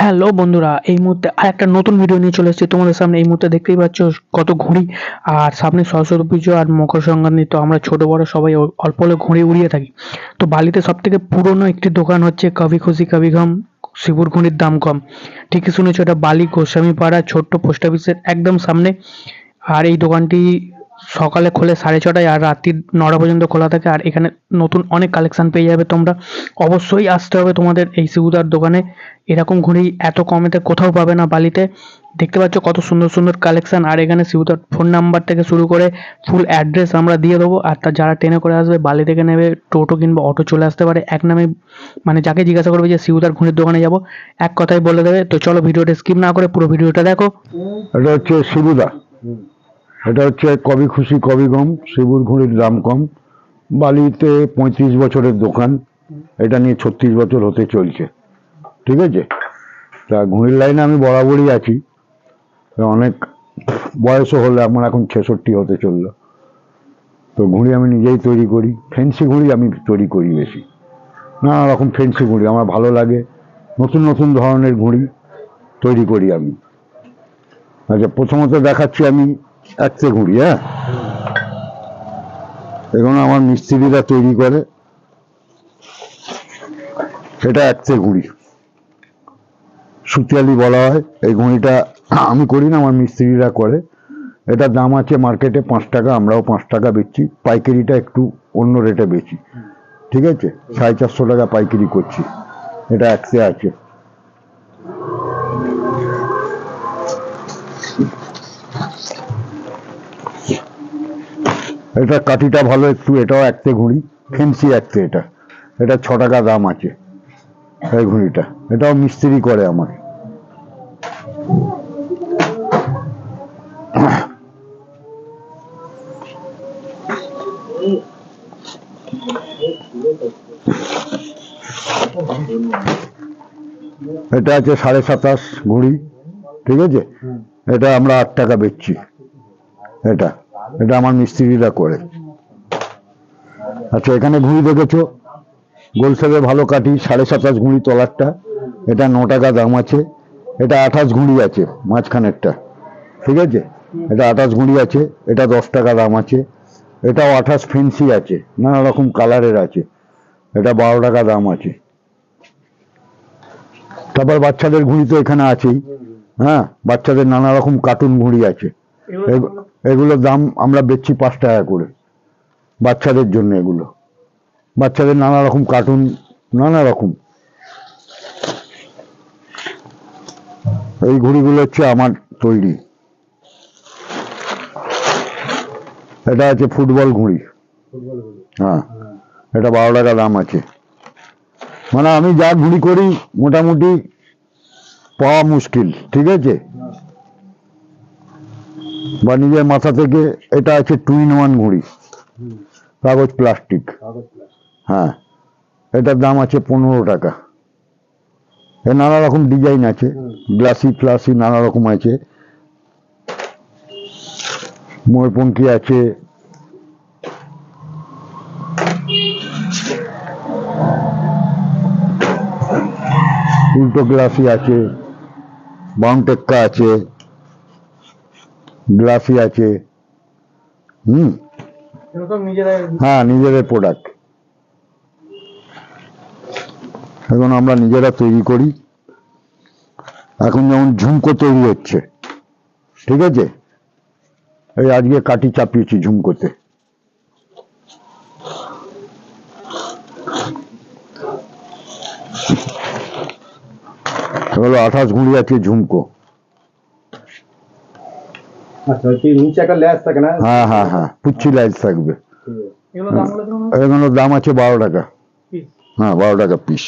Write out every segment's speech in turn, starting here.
Hello বন্ধুরা, এই মুহূর্তে আর একটা নতুন ভিডিও নিয়ে চলে এসেছি। তোমাদের সামনে এই মুহূর্তে দেখতেই পাচ্ছ কত ঘুড়ি। আর সামনে সরস্বতী পুজো আর মকর সংক্রান্তি, তো আমরা ছোট বড় সবাই অল্প অল্প ঘুড়ি উড়িয়ে থাকি। তো বালিতে সব থেকে পুরনো একটি দোকান হচ্ছে কবি খুশি কবি ঘম, শিবুর ঘুড়ির দাম কম। ঠিকই শুনেছো, এটা বালি গোস্বামী পাড়া ছোট্ট পোস্ট অফিসের একদম সামনে। আর এই দোকানটি সকালে খোলে সাড়ে ছটায় আর রাত্রি নটা পর্যন্ত খোলা থাকে আর এখানে নতুন অনেক কালেকশন পেয়ে যাবে তোমরা। অবশ্যই আসতে হবে তোমাদের এই শিবুদার দোকানে। এরকম ঘড়ি এত কমেতে কোথাও পাবে না বালিতে। দেখতে পাচ্ছ কত সুন্দর সুন্দর কালেকশন আর এখানে শিবুদার ফোন নাম্বার থেকে শুরু করে ফুল অ্যাড্রেস আমরা দিয়ে দেবো। আর তার যারা ট্রেনে করে আসবে, বালি থেকে নেবে, টোটো কিংবা অটো চলে আসতে পারে। এক নামে মানে যাকে জিজ্ঞাসা করবে যে শিবুদার ঘুড়ির দোকানে যাব, এক কথায় বলে দেবে। তো চলো ভিডিওটা স্কিপ না করে পুরো ভিডিওটা দেখো। এটা হচ্ছে শিবুদা এটা হচ্ছে কবি খুশি, কবি গম, শিবুর ঘুড়ির দাম কম। বালিতে পঁয়ত্রিশ বছরের দোকান, এটা নিয়ে ছত্রিশ বছর হতে চলছে। ঠিক আছে? তা ঘুড়ির লাইনে আমি বরাবরই আছি। অনেক বয়সও হলো, আমার এখন ছেষট্টি হতে চলল। তো ঘুড়ি আমি নিজেই তৈরি করি। ফেন্সি ঘুড়ি আমি তৈরি করি বেশি। নানা রকম ফেন্সি ঘুড়ি, আমার ভালো লাগে। নতুন নতুন ধরনের ঘুড়ি তৈরি করি আমি। আচ্ছা প্রথমত দেখাচ্ছি আমি একতে ঘুড়ি হ্যাঁ? এগুলো আমার মিস্ত্রিরা তৈরি করে। এটা একতে ঘুড়ি সুতিয়ালি বলা হয়, এই ঘুড়িটা আমি করি না, আমার মিস্ত্রিরা করে। এটার দাম আছে মার্কেটে পাঁচ টাকা, আমরাও পাঁচ টাকা বেচছি পাইকারিটা একটু অন্য রেটে বেচি। ঠিক আছে? সাড়ে চারশো টাকা পাইকারি করছি। এটা একতে আছে। এটা কাঠিটা ভালো একটু, এটাও একতে ঘুড়ি, ফেন্সি একতে এটা। এটা ছ টাকা দাম আছে, এই ঘুড়িটা। এটাও মিস্ত্রি করে আমার এটা আছে সাড়ে সাতাশ ঘুড়ি, ঠিক আছে? এটা আমরা আট টাকা বেচছি, এটা। এটা আমার মিস্ত্রিরা করে। আচ্ছা এখানে ঘুড়ি দেখেছ? গোলসেপে ভালো কাটি সাড়ে সাতাশ ঘুড়ি তলারটা। এটা ন টাকা দাম আছে। এটা আঠাশ ঘুড়ি আছে মাঝখানেরটা। ঠিক আছে? এটা আঠাশ ঘুড়ি আছে এটা দশ টাকা দাম আছে। এটাও আঠাশ ফেন্সি আছে নানা রকম কালারের আছে। এটা বারো টাকা দাম আছে। তারপর বাচ্চাদের ঘুড়ি তো এখানে আছেই। হ্যাঁ বাচ্চাদের নানা রকম কার্টুন ঘুড়ি আছে। এগুলোর দাম আমরা বেচছি পাঁচ টাকা করে। বাচ্চাদের জন্য এগুলো। বাচ্চাদের নানা রকম কার্টুন নানা রকম। এই ঘুড়িগুলো হচ্ছে আমার তৈরি। এটা আছে ফুটবল ঘুড়ি। হ্যাঁ এটা বারো টাকা দাম আছে। মানে আমি যা ঘুড়ি করি, মোটামুটি পাওয়া মুশকিল, ঠিক আছে? বা নিজের মাথা থেকে এটা আছে টু ইন ওয়ান ঘুড়ি কাগজ প্লাস্টিক। হ্যাঁ। এটার দাম আছে পনেরো টাকা। এর নানা রকম ডিজাইন আছে। গ্লাসি ফ্লাসি নানা রকম আছে। ময়ূরপঙ্খী আছে। উল্টো গ্লাসি আছে। বাউন্টেক্কা আছে। গ্লাসি আছে। হুম। হ্যাঁ নিজেদের প্রোডাক্ট এখন আমরা নিজেরা তৈরি করি। এখন যেমন ঝুমকো তৈরি হচ্ছে। ঠিক আছে? এই আজকে কাটি চাপিয়েছি ঝুমকোতে। আঠাশ ঘুড়ি আছে ঝুমকো। আচ্ছা কি নিচে একটা ল্যাস থাকে না? হ্যাঁ হ্যাঁ হ্যাঁ পুচ্ছি লাইট থাকবে। এগুলোর দাম আছে বারো টাকা। হ্যাঁ বারো টাকা পিস।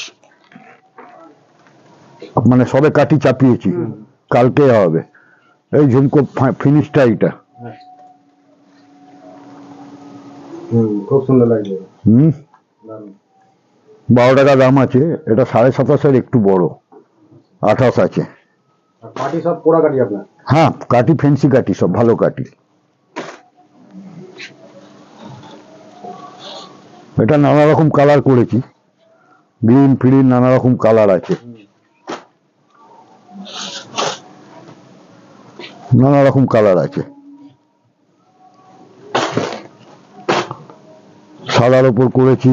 মানে সবে কাটি চাপিয়েছি। কালকে হবে। এই ঝুমকো ফিনিশটা এইটা। হুম খুব সুন্দর লাগবে হুম। বারো টাকা দাম আছে। এটা সাড়ে সাতাশের একটু বড়। আঠাশ আছে। পাটি সব পোড়া কাটি আপনার? হ্যাঁ কাটি কাটি সব ভালো কাটি এটা নানা রকম কালার করেছি। গ্রিন ফিরিন, নানা রকম কালার আছে। নানা রকম কালার আছে। সাদার ওপর করেছি।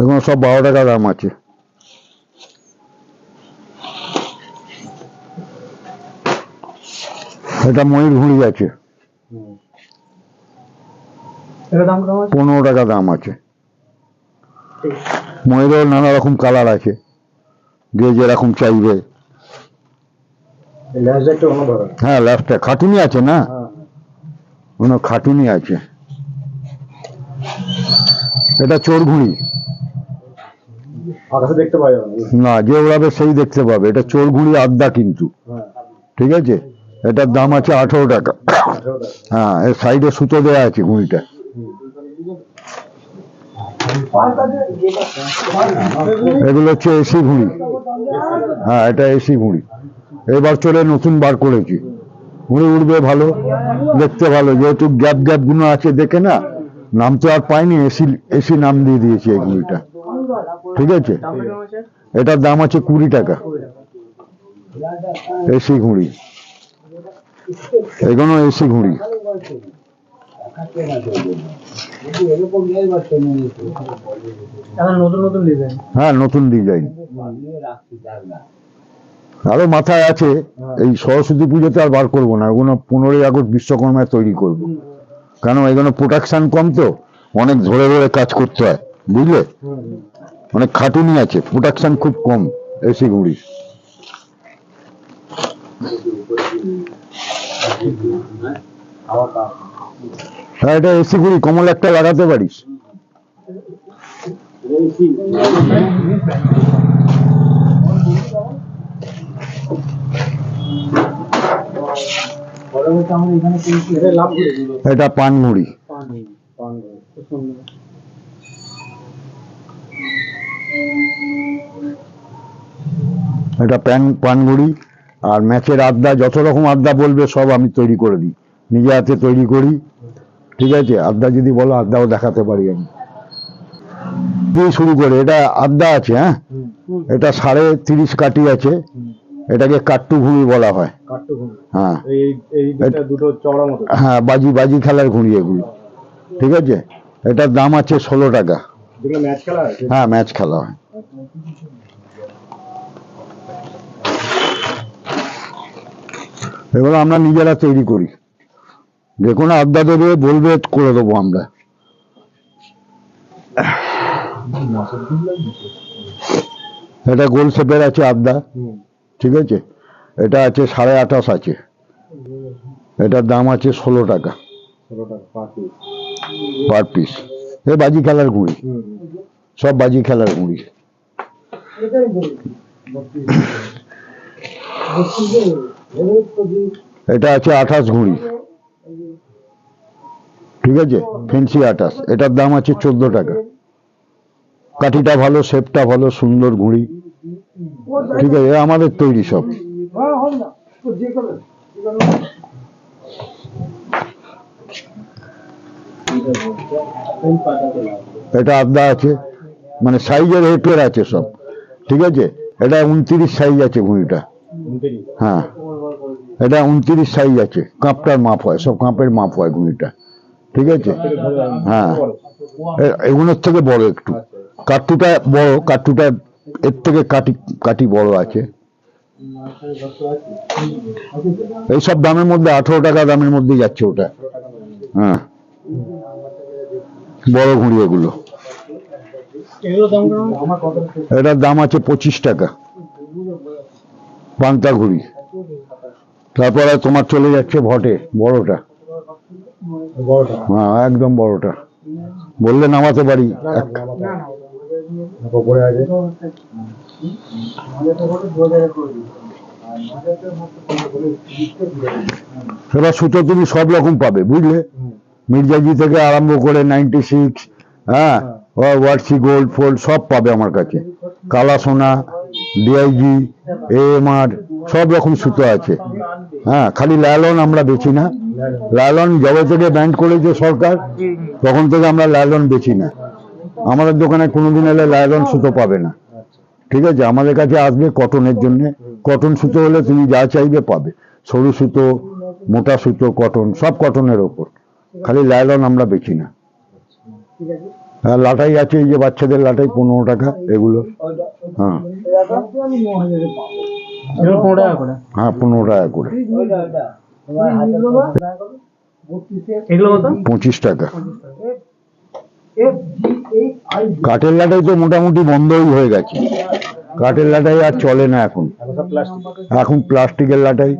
এখন সব বারো টাকা দাম আছে। এটা ময়ূর ঘুড়ি আছে। পনেরো টাকা দাম আছে। ময়ূরের নানা রকম কালার আছে। যে যেরকম চাইবে। হ্যাঁ লাস্টে খাটুনি আছে না? হ্যাঁ। কোনো খাটুনি আছে। এটা চোর ঘুড়ি না। যে ওড়াবে সেই দেখতে পাবে। এটা চোর ঘুড়ি আড্ডা কিন্তু। হ্যাঁ। ঠিক আছে? এটার দাম আছে আঠেরো টাকা। হ্যাঁ এর সাইডে সুতো দেওয়া আছে ঘুড়িটা এগুলো হচ্ছে এসি ঘুড়ি। হ্যাঁ এটা এসি ঘুড়ি। এবার চলে নতুন বার করেছি। ঘুড়ি উঠবে ভালো, দেখতে ভালো। যেহেতু গ্যাপ গ্যাপগুলো আছে, দেখে না, নাম তো আর পাইনি, এসি এসি নাম দিয়ে দিয়েছি এই ঘুড়িটা। ঠিক আছে? এটার দাম আছে কুড়ি টাকা। এসি ঘুড়ি। এগুলো এসি ঘুড়ি। হ্যাঁ নতুন ডিজাইন আরও মাথায় আছে এই সরস্বতী পুজোতে আর বার করব না ওগুলো পনেরোই আগস্ট বিশ্বকর্মায় তৈরি করব। কেন এগুলো প্রোডাকশন কম তো অনেক ধরে ধরে কাজ করতে হয় বুঝলে? অনেক খাটুনি আছে প্রোডাকশন খুব কম এসি ঘুড়ি। হ্যাঁ এটা এসি ঘুড়ি কমল একটা লাগাতে পারিস। এটা করে দিল এটা প্যান পানগুড়ি আর ম্যাচের আড্ডা, যত রকম আড্ডা বলবে, সব আমি তৈরি করে দিই। নিজে হাতে তৈরি করি। ঠিক আছে? আড্ডা যদি বলো আড্ডাও দেখাতে পারি আমি। দিয়ে শুরু করে এটা আড্ডা আছে হ্যাঁ? এটা সাড়ে তিরিশ কাটি আছে। এটাকে কাট্টু ঘুড়ি বলা হয়। হ্যাঁ। হ্যাঁ বাজি বাজি খেলার ঘুড়ি এগুলো। ঠিক আছে? এটার দাম আছে ষোলো টাকা। হয় হ্যাঁ ম্যাচ খেলা হয়। এগুলো আমরা নিজেরা তৈরি করি। যে কোনো আড্ডা দেবে বলবে করে দেবো আমরা। এটা গোল শেপের আছে আড্ডা ঠিক আছে? এটা আছে সাড়ে আঠাশ আছে। এটার দাম আছে ষোলো টাকা। Per piece. এ বাজি খেলার ঘুড়ি সব বাজি খেলার ঘুড়ি এটা আছে আঠাশ ঘুড়ি ঠিক আছে? ফেন্সি আঠাশ এটার দাম আছে চোদ্দ টাকা। কাঠিটা ভালো শেপটা ভালো সুন্দর ঘুড়ি। ঠিক আছে আমাদের তৈরি সব। এটা আড্ডা আছে মানে সাইজের হেটের আছে সব। ঠিক আছে? এটা উনত্রিশ সাইজ আছে ঘুড়িটা। হ্যাঁ। এটা উনত্রিশ সাইজ আছে। কাঁপটার মাপ হয় সব কাঁপের মাপ হয় ঘুড়িটা ঠিক আছে? হ্যাঁ। এগুলোর থেকে বড় একটু। কাট্টুটা বড় কাট্টুটা এর থেকে কাটি কাটি বড় আছে। এইসব দামের মধ্যে আঠেরো টাকা দামের মধ্যে যাচ্ছে ওটা। হ্যাঁ। বড় ঘুড়ি এগুলো। এটার দাম আছে পঁচিশ টাকা। পান্তা ঘুড়ি। তারপরে তোমার চলে যাচ্ছে ভটে বড়টা। হ্যাঁ একদম বড়টা। বললে নামাতে পারি এবার সুতো তুমি সব রকম পাবে বুঝলে? মির্জাজি থেকে আরম্ভ করে নাইনটি সিক্স হ্যাঁ ওয়ার্সি গোল্ড ফোল্ড সব পাবে আমার কাছে। কালা সোনা ডিআইজি এএমআর সব রকম সুতো আছে। হ্যাঁ খালি লায়লন আমরা বেচি না। লায়লন জবে থেকে ব্যান্ড করেছে সরকার, তখন থেকে আমরা লায়লন বেচি না। আমাদের দোকানে কোনোদিন এলে লায়লন সুতো পাবে না। ঠিক আছে, আমাদের কাছে আসবে কটনের জন্য। কটন সুতো হলে তুমি যা চাইবে পাবে। সরু সুতো, মোটা সুতো, কটন, সব কটনের ওপর। খালি লাইলন আমরা বেচি না। লাটাই আছে এই যে বাচ্চাদের লাটাই পনেরো টাকা এগুলো। হ্যাঁ। হ্যাঁ পনেরো টাকা করে। এগুলো পঁচিশ টাকা। কাঠের লাটাই তো মোটামুটি বন্ধই হয়ে গেছে। কাঠের লাটাই আর চলে না এখন। এখন প্লাস্টিকের লাটাই।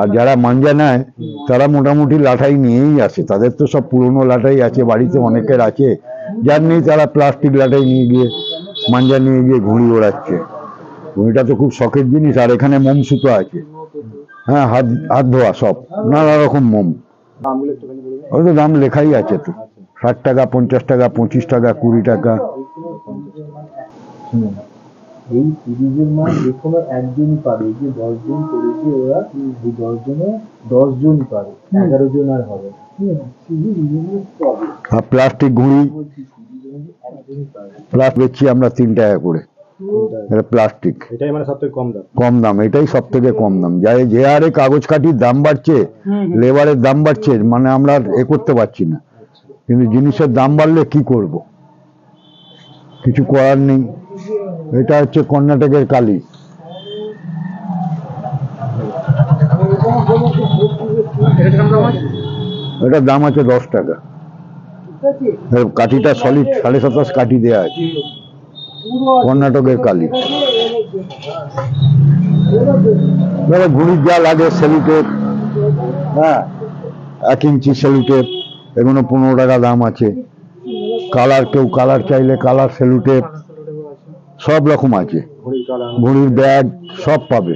আর যারা মাঞ্জা নেয়, তারা মোটামুটি লাটাই নিয়েই আসে। তাদের তো সব পুরনো লাটাই আছে, বাড়িতে অনেকের আছে। যার নেই, তারা প্লাস্টিক লাটাই নিয়ে গিয়ে, মাঞ্জা নিয়ে গিয়ে ঘুড়ি ওড়াচ্ছে। ঘুড়িটা তো খুব শখের জিনিস, আর এখানে মোম সুতো আছে। হ্যাঁ হাত হাত ধোয়া সব, নানা রকম মোম। ওই তো দাম লেখাই আছে তো। ষাট টাকা পঞ্চাশ টাকা পঁচিশ টাকা কুড়ি টাকা। শুনুন এই সিরিজের মাল যে কোনো একজনই পাবে। এই যে দশজন করেছে ওরা এই দশজনে দশজনই পাবে। এগারো জন আর হবে। আর প্লাস্টিক ঘুড়ি প্লাস বেচছি আমরা তিন টাকা করে। এটা প্লাস্টিক। এটাই মানে সব কম দাম। কম দাম এটাই সব থেকে কম দাম। যাই যে হারে কাগজ কাঠির দাম বাড়ছে লেবারের দাম বাড়ছে মানে আমরা আর এ করতে পারছি না। কিন্তু জিনিসের দাম বাড়লে কি করব? কিছু করার নেই। এটা হচ্ছে কর্ণাটকের কালি। এটার দাম আছে দশ টাকা। কাঠিটা সলিড সাড়ে সাতাশ কাঠি দেওয়া আছে। কর্ণাটকের কালি। ঘুড়ির যা লাগে সেলুটেপ হ্যাঁ এক ইঞ্চি সেলুটেপ এগুলো পনেরো টাকা দাম আছে। কালার কেউ কালার চাইলে কালার সেলুটেপ সব রকম আছে। ঘড়ির ব্যাগ সব পাবে।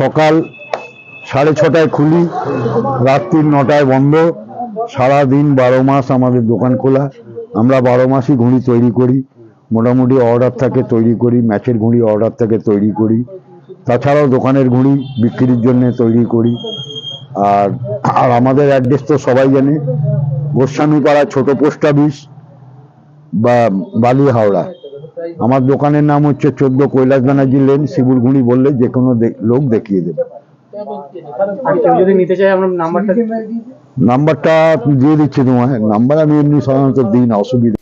সকাল সাড়ে ছটায় খুলি, রাত্রি নটায় বন্ধ। সারা দিন বারো মাস আমাদের দোকান খোলা। আমরা বারো মাসই ঘুড়ি তৈরি করি। মোটামুটি অর্ডার থাকে তৈরি করি ম্যাচের ঘুড়ি অর্ডার থাকে তৈরি করি। তাছাড়াও দোকানের ঘুড়ি বিক্রির জন্য তৈরি করি। আর আর আমাদের অ্যাড্রেস তো সবাই জানে গোস্বামীপাড়া ছোট পোস্ট অফিস বা বালি হাওড়া। আমার দোকানের নাম হচ্ছে চোদ্দ কৈলাস ব্যানার্জি লেন শিবুর ঘুড়ি বললে যে কোনো লোক দেখিয়ে দেবে। নাম্বারটা দিয়ে দিচ্ছি তোমায়। নাম্বার আমি এমনি সাধারণত দিই না অসুবিধা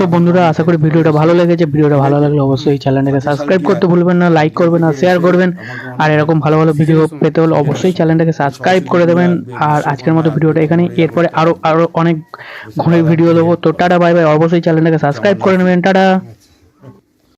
তো বন্ধুরা, আশা করি ভিডিওটা ভালো লেগেছে। ভিডিওটা ভালো লাগলে অবশ্যই চ্যানেলটাকে সাবস্ক্রাইব করতে ভুলবেন না লাইক করবেন আর শেয়ার করবেন। আর এরকম ভালো ভালো ভিডিও পেতে হলে অবশ্যই চ্যানেলটাকে সাবস্ক্রাইব করে দেবেন। আর আজকের মতো ভিডিওটা এখানে এরপরে আরও আরও অনেক ঘুরে ভিডিও দেবো। তো টাটা বাই বাই অবশ্যই চ্যানেলটাকে সাবস্ক্রাইব করে নেবেন। টাটা।